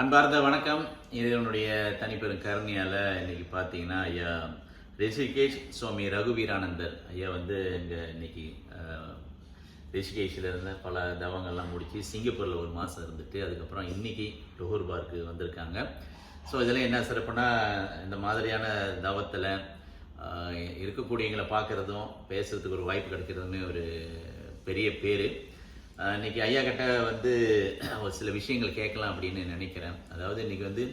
அன்பார்ந்த வணக்கம். இது என்னுடைய தனிப்பெரும் கருணையால் இன்னைக்கு பார்த்தீங்கன்னா ஐயா ரிஷிகேஷ் சுவாமி ரகுவீரானந்தர். ஐயா வந்து இங்கே இன்னைக்கு ரிஷிகேஷில் இருந்த பல தவங்கள்லாம் முடித்து சிங்கப்பூரில் ஒரு மாதம் இருந்துட்டு அதுக்கப்புறம் இன்னைக்கு டோஹூர் பார்க்கு வந்திருக்காங்க. ஸோ இதில் என்ன சிறப்புனா இந்த மாதிரியான தவத்தில் இருக்கக்கூடியவங்களை பார்க்குறதும் பேசுறதுக்கு ஒரு வாய்ப்பு கிடைக்கிறதுமே ஒரு பெரிய பேர். இன்னைக்கு ஐயா கிட்ட வந்து ஒரு சில விஷயங்கள் கேட்கலாம் அப்படின்னு நினைக்கிறேன். அதாவது இன்னைக்கு வந்து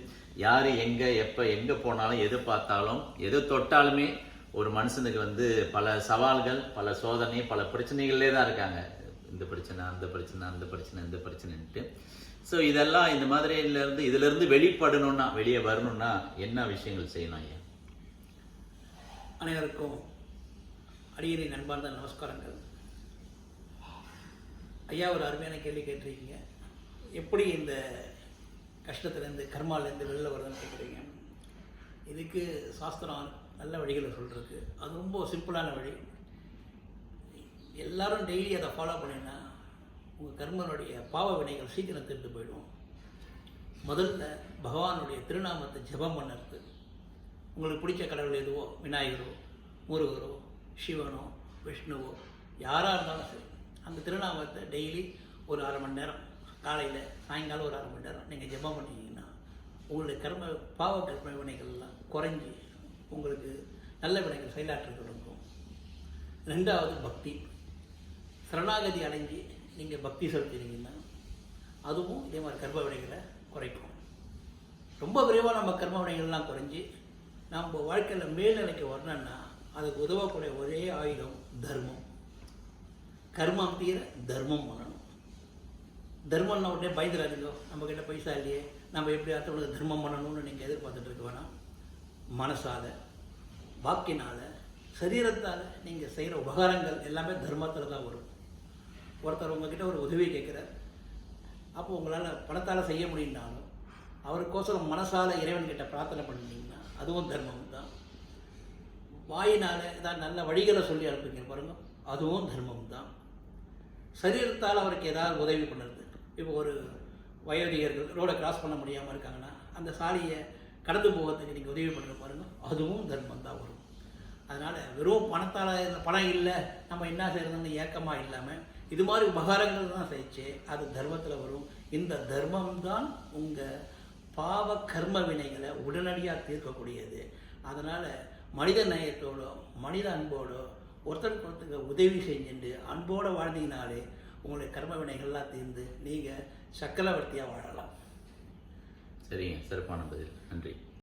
யார் எங்கே எப்போ எங்கே போனாலும் எது பார்த்தாலும் எது தொட்டாலுமே ஒரு மனுஷனுக்கு வந்து பல சவால்கள் பல சோதனை பல பிரச்சனைகளே தான் இருக்காங்க. இந்த பிரச்சனை அந்த பிரச்சனை அந்த பிரச்சனை இந்த பிரச்சனைன்ட்டு. ஸோ இதெல்லாம் இந்த மாதிரிலேருந்து இதிலிருந்து வெளிப்படணும்னா வெளியே வரணும்னா என்ன விஷயங்கள் செய்யணும் ஐயா? அனைவருக்கும் அடியேறி நண்பார்ந்த நமஸ்காரங்கள். ஐயா ஒரு அருமையான கேள்வி கேட்டிருக்கீங்க. எப்படி இந்த கஷ்டத்துலேருந்து கர்மாலேருந்து வெளில வருதுன்னு கேட்குறீங்க இதுக்கு சாஸ்திரம் நல்ல வழிகளை சொல்கிறதுக்கு அது ரொம்ப சிம்பிளான வழி. எல்லாரும் டெய்லி அதை ஃபாலோ பண்ணினா உங்கள் கர்மனுடைய பாவ வினைகள் சீக்கிரம் திருட்டு போயிடும். முதல்ல பகவானுடைய திருநாமத்தை ஜெபம் பண்ணுறது. உங்களுக்கு பிடிச்ச கடவுள் எதுவோ? விநாயகரோ? முருகரோ? சிவனோ? விஷ்ணுவோ? யாராக இருந்தாலும் சரி. அந்த திருநாமத்தை டெய்லி ஒரு அரை மணி நேரம் காலையில் சாயங்காலம் ஒரு அரை மணி நேரம் நீங்கள் ஜெபம் பண்ணிங்கன்னா உங்களுடைய கர்ம பாவ கர்ம வினைகள்லாம் குறைஞ்சி உங்களுக்கு நல்ல வினைகள் செயலாற்ற தொடங்கும் ரெண்டாவது பக்தி. சரணாகதி அடைஞ்சு நீங்கள் பக்தி செலுத்தினீங்கன்னா அதுவும் இதே மாதிரி கர்ம வினைகளை குறைக்கும். ரொம்ப விரைவாக நம்ம கர்ம வினைகள்லாம் குறைஞ்சி நம்ம வாழ்க்கையில் மேல்நிலைக்கு வரணும்னா அதுக்கு உதவக்கூடிய ஒரே ஆயுதம் தர்மம். கர்மம் தீர தர்மம் பண்ணணும். தர்மம்னா உடனே பயந்துடாதீங்க. நம்ம கிட்ட பைசா இல்லையே. நம்ம எப்படி அடுத்தவங்களுக்கு தர்மம் பண்ணணும்னு நீங்கள் எதிர்பார்த்துட்டு இருக்க வேணாம். மனசால வாக்கினால் சரீரத்தால் நீங்கள் செய்கிற உபகாரங்கள் எல்லாமே தர்மத்தில் தான் வரும். ஒருத்தர் உங்ககிட்ட ஒரு உதவி கேட்குறார். அப்போ உங்களால் பணத்தால் செய்ய முடியும்னாலும் அவருக்கோசரம் மனசால இறைவன்கிட்ட பிரார்த்தனை பண்ணிங்கன்னா அதுவும் தர்மம் தான். வாயினால் ஏதாவது நல்ல வழிகளை சொல்லி அனுப்புங்க பாருங்க. அதுவும் தர்மம் தான். சரீரத்தால் அவருக்கு ஏதாவது உதவி பண்ணுறது. இப்போ ஒரு வயோதிகர்கள் ரோடை கிராஸ் பண்ண முடியாமல் இருக்காங்கன்னா அந்த சாலையை கடந்து போகிறதுக்கு நீங்கள் உதவி பண்ணுற பாருங்கள் அதுவும் தர்மம் தான் வரும். அதனால் வெறும் பணத்தால் பணம் இல்லை நம்ம என்ன செய்கிறதுன்னு ஏக்கமாக இல்லாமல் இது மாதிரி உபகாரங்கள் தான் செய்ச்சு அது தர்மத்தில் வரும். இந்த தர்மம் தான் உங்கள் பாவ கர்ம வினைகளை உடனடியாக தீர்க்கக்கூடியது. அதனால் மனித நேயத்தோடோ மனித அன்போடோ ஒருத்தருக்கு ஒருத்தருக்கு உதவி செஞ்சுட்டு அன்போடு வாழ்ந்தீங்கனாலே உங்களுடைய கர்ம வினைகள்லாம் தீர்ந்து நீங்கள் சக்கரவர்த்தியாக வாழலாம். சரிங்க சிறப்பான பதில். நன்றி.